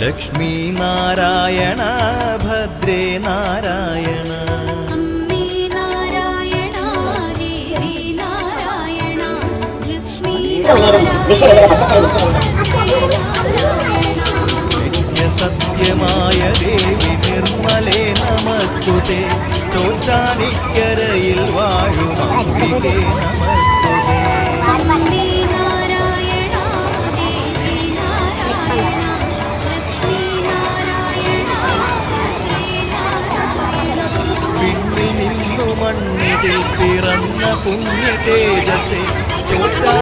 ലക്ഷ്മീ നാരായണ ഭദ്രേ നാരായണ. ഭദ്രേ നാരായണ ലക്ഷ്മി സത്യമായ ദേവി നിർമ്മലേ നമസ്തുതേ. ചോറ്റാനിക്കരയിൽ വാഴും അംബികേ നമ മണ്ണിൽ പിറന്ന പുണ്യ തേജസ്സേ. ചോട്ട